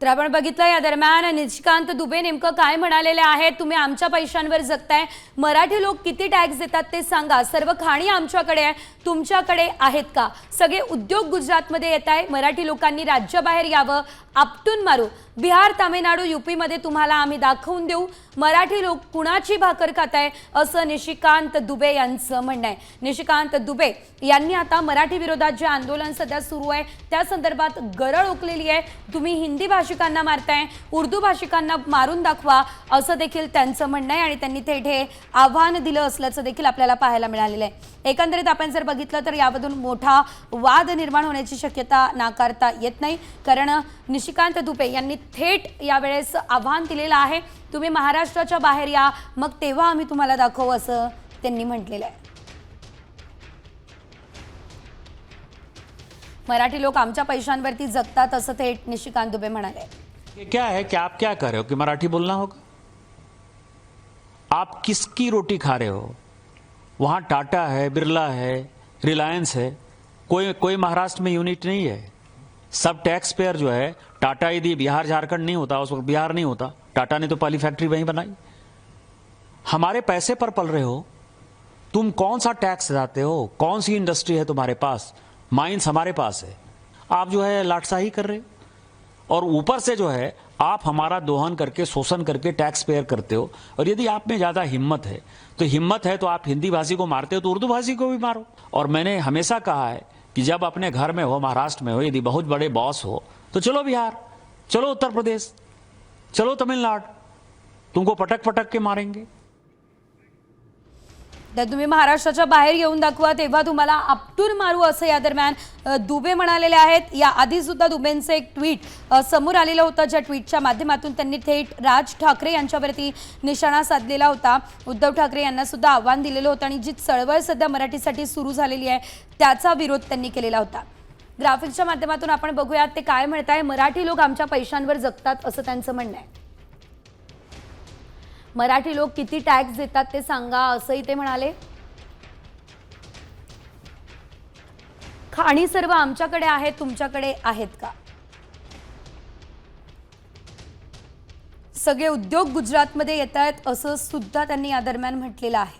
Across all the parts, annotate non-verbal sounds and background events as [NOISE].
तर आपण बघितलं या दरम्यान निशिकांत दुबे नेमकं काय म्हणालेले आहेत? तुम्ही आमच्या पैशांवर जगताय. मराठी लोक किती टॅक्स देतात ते सांगा. सर्व खाणी आमच्याकडे आहे. तुमच्याकडे आहेत का? सगळे उद्योग गुजरातमध्ये येत आहे. मराठी लोकांनी राज्याबाहेर यावं आपटून मारू. बिहार तामिळनाडू युपीमध्ये तुम्हाला आम्ही दाखवून देऊ. मराठी लोक कुणाची भाकर खाताय असं निशिकांत दुबे यांचं म्हणणं आहे. निशिकांत दुबे यांनी आता मराठी विरोधात जे आंदोलन सध्या सुरू आहे त्या संदर्भात गरळ ओकलेली आहे. तुम्ही हिंदी भाषिकांना मारताय उर्दू भाषिकांना मारून दाखवा असं देखील त्यांचं म्हणणं आहे आणि त्यांनी थेट हे आव्हान दिलं असल्याचं देखील आपल्याला पाहायला मिळालेलं आहे. एकंदरीत आपण जर बघितलं तर यामधून मोठा वाद निर्माण होण्याची शक्यता नाकारता येत नाही. कारण निशिकांत दुपे यांनी थेट यावेळेस आव्हान दिलेलं आहे. तुम्ही महाराष्ट्राच्या बाहेर या मग तेव्हा आम्ही तुम्हाला दाखवू असं त्यांनी म्हटलेलं आहे. मराठी लोक आमच्या पैशांवरती थेट निशिकांत दुबे म्हणाले. क्या है? कि आप क्या कर रहे हो? कि मराठी बोलना होगा? आप किसकी रोटी खा रहे हो? वहाँ टाटा है, बिरला है, रिलायंस है, कोई कोई महाराष्ट्र में यूनिट नहीं है। सब टैक्स पेयर जो है, टाटा यदि बिहार, झारखंड नहीं होता, उस वक्त बिहार नहीं होता, टाटा ने तो पहली फैक्ट्री वहीं बनाई। हमारे पैसे पर पल रहे हो, तुम कौन सा टैक्स जाते हो? कौन सी इंडस्ट्री है तुम्हारे पास? माइंस हमारे पास है। आप जो है लाटसाही कर रहे हो। और ऊपर से जो है, आप हमारा दोहन करके, शोषण करके टैक्स पेयर करते हो। और यदि आप में ज़्यादा हिम्मत है तो हिम्मत है तो आप हिंदी भाषी को मारते हो तो उर्दू भाषी को भी मारो। और मैंने हमेशा कहा है कि जब अपने घर में हो, महाराष्ट्र में हो, यदि बहुत बड़े बॉस हो तो चलो बिहार, चलो उत्तर प्रदेश, चलो तमिलनाडु। तुमको पटक पटक के मारेंगे। तर तुम्ही महाराष्ट्राच्या बाहेर येऊन दाखवा तेव्हा तुम्हाला आपटून मारू असं या दरम्यान दुबे म्हणालेले आहेत. या आधी सुद्धा दुबेंचं एक ट्विट समोर आलेलं होतं ज्या ट्विटच्या माध्यमातून त्यांनी थेट राज ठाकरे यांच्यावरती निशाणा साधलेला होता. उद्धव ठाकरे यांना सुद्धा आव्हान दिलेलं होतं आणि जी चळवळ सध्या मराठीसाठी सुरू झालेली आहे त्याचा विरोध त्यांनी केलेला होता. ग्राफिक्सच्या माध्यमातून आपण बघूयात ते काय म्हणत आहे मराठी लोक आमच्या पैशांवर जगतात असं त्यांचं म्हणणं आहे. मराठी लोक किती टॅक्स देतात ते सांगा असंही ते म्हणाले. खाणी सर्व आमच्याकडे आहेत तुमच्याकडे आहेत का? सगळे उद्योग गुजरातमध्ये येत आहेत असं सुद्धा त्यांनी या दरम्यान म्हटलेलं आहे.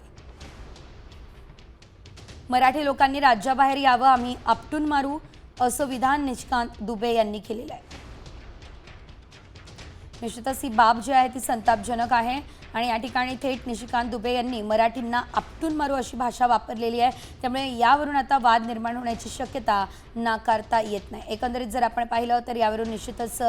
मराठी लोकांनी राज्याबाहेर यावं आम्ही आपटून मारू असं विधान निष्कांत दुबे यांनी केलेलं आहे. निश्चितच ही बाब जी आहे ती संतापजनक आहे. आणि या ठिकाणी थेट निशिकांत दुबे यांनी मराठींना आपटून मारू अशी भाषा वापरलेली आहे. त्यामुळे यावरून आता वाद निर्माण होण्याची शक्यता नाकारता येत नाही. एकंदरीत जर आपण पाहिलं तर यावरून निश्चितच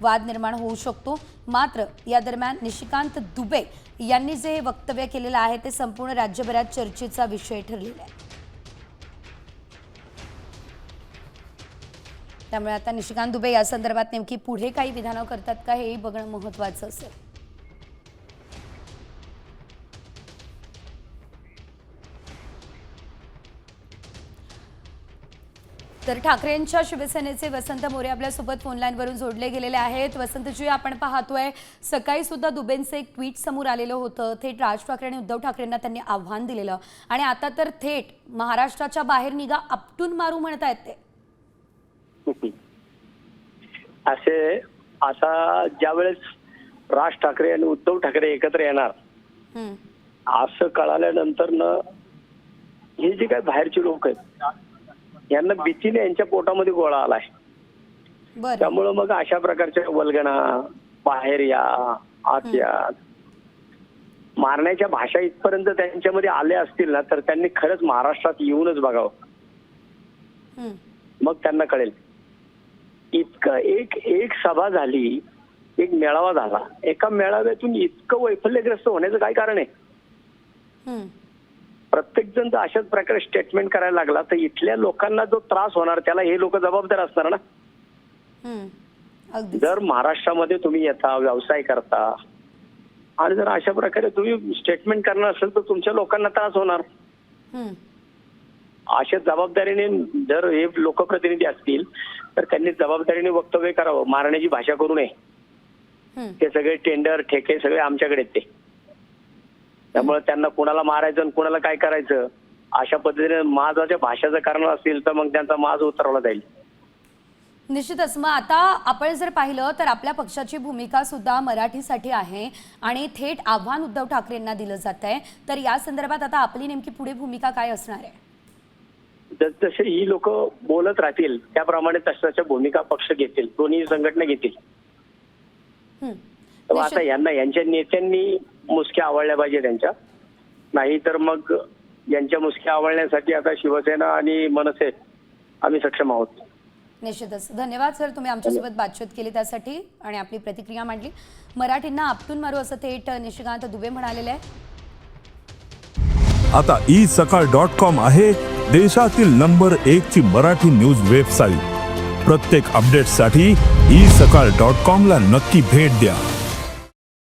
वाद निर्माण होऊ शकतो. मात्र या दरम्यान निशिकांत दुबे यांनी जे हे वक्तव्य केलेलं आहे ते संपूर्ण राज्यभरात चर्चेचा विषय ठरलेला आहे. त्यामुळे आता निशिकांत दुबे या संदर्भात नेमकी पुढे काही विधानं करतात का हेही बघणं महत्वाचं असेल. तर ठाकरेंच्या शिवसेनेचे वसंत मोरे आपल्यासोबत फोनलाईनवरून जोडले गेलेले आहेत. वसंतजी आपण पाहतोय सकाळी सुद्धा दुबेंचं एक ट्विट समोर आलेलं होतं. थेट राज ठाकरे आणि उद्धव ठाकरेंना त्यांनी आव्हान दिलेलं. आणि आता तर थेट महाराष्ट्राच्या बाहेर निघा आपटून मारू म्हणतायत ते. [LAUGHS] असे आता ज्यावेळेस राज ठाकरे आणि उद्धव ठाकरे एकत्र येणार. असं कळाल्यानंतर न हे जे काही बाहेरचे लोक आहेत यांना भीतीने यांच्या पोटामध्ये गोळा आलाय. त्यामुळं मग अशा प्रकारच्या वल्गना बाहेर या आत या मारण्याच्या भाषा इथपर्यंत त्यांच्यामध्ये आल्या असतील ना तर त्यांनी खरंच महाराष्ट्रात येऊनच बघावं. मग त्यांना कळेल. इतकं एक एक सभा झाली एक मेळावा झाला. एका मेळाव्यातून इतकं वैफल्यग्रस्त होण्याचं काय कारण आहे. प्रत्येक जण जर अशाच प्रकारे स्टेटमेंट करायला लागला तर इथल्या लोकांना जो त्रास होणार त्याला हे लोक जबाबदार असणार ना? जर महाराष्ट्रामध्ये तुम्ही येता व्यवसाय करता आणि जर अशा प्रकारे तुम्ही स्टेटमेंट करणार असेल तर तुमच्या लोकांना त्रास होणार. अशा जबाबदारीने जर हे लोकप्रतिनिधी असतील तर त्यांनी जबाबदारीने वक्तव्य करावं. मारण्याची भाषा करू नये. ते सगळे टेंडर ठेके सगळे आमच्याकडे आहेत ते. त्यामुळे त्यांना कुणाला मारायचं आणि कुणाला काय करायचं अशा पद्धतीने माझाच्या भाषाचं कारण असेल तर मग त्यांचा माज उतरवला जाईल. निश्चितच. मग आता आपण जर पाहिलं तर आपल्या पक्षाची भूमिका सुद्धा मराठीसाठी आहे आणि थेट आव्हान उद्धव ठाकरेंना दिलं जात आहे. तर या संदर्भात आता आपली नेमकी पुढे भूमिका काय असणार आहे? जसे ही लोक बोलत राहतील त्याप्रमाणे तशाच्या भूमिका पक्ष घेतील दोन्ही संघटना घेतील. हं. तर आता यांना यांच्या नेत्यांनी मुसक्या आवडल्या पाहिजे त्यांच्या. नाही तर मग यांच्या मुसक्या आवडण्यासाठी आता शिवसेना आणि मनसे आम्ही सक्षम आहोत. निश्चितच. धन्यवाद सर तुम्ही आमच्यासोबत बातचीत केली त्यासाठी आणि आपली प्रतिक्रिया मांडली. मराठींना आपटून मारू असं थेट निशिकांत दुबे म्हणालेले आहे आता ई सकाळ डॉट कॉम आहे देशातील नंबर एक ची मराठी न्यूज वेबसाईट. प्रत्येक अपडेटसाठी ई सकाळ डॉट कॉम ला नक्की भेट द्या.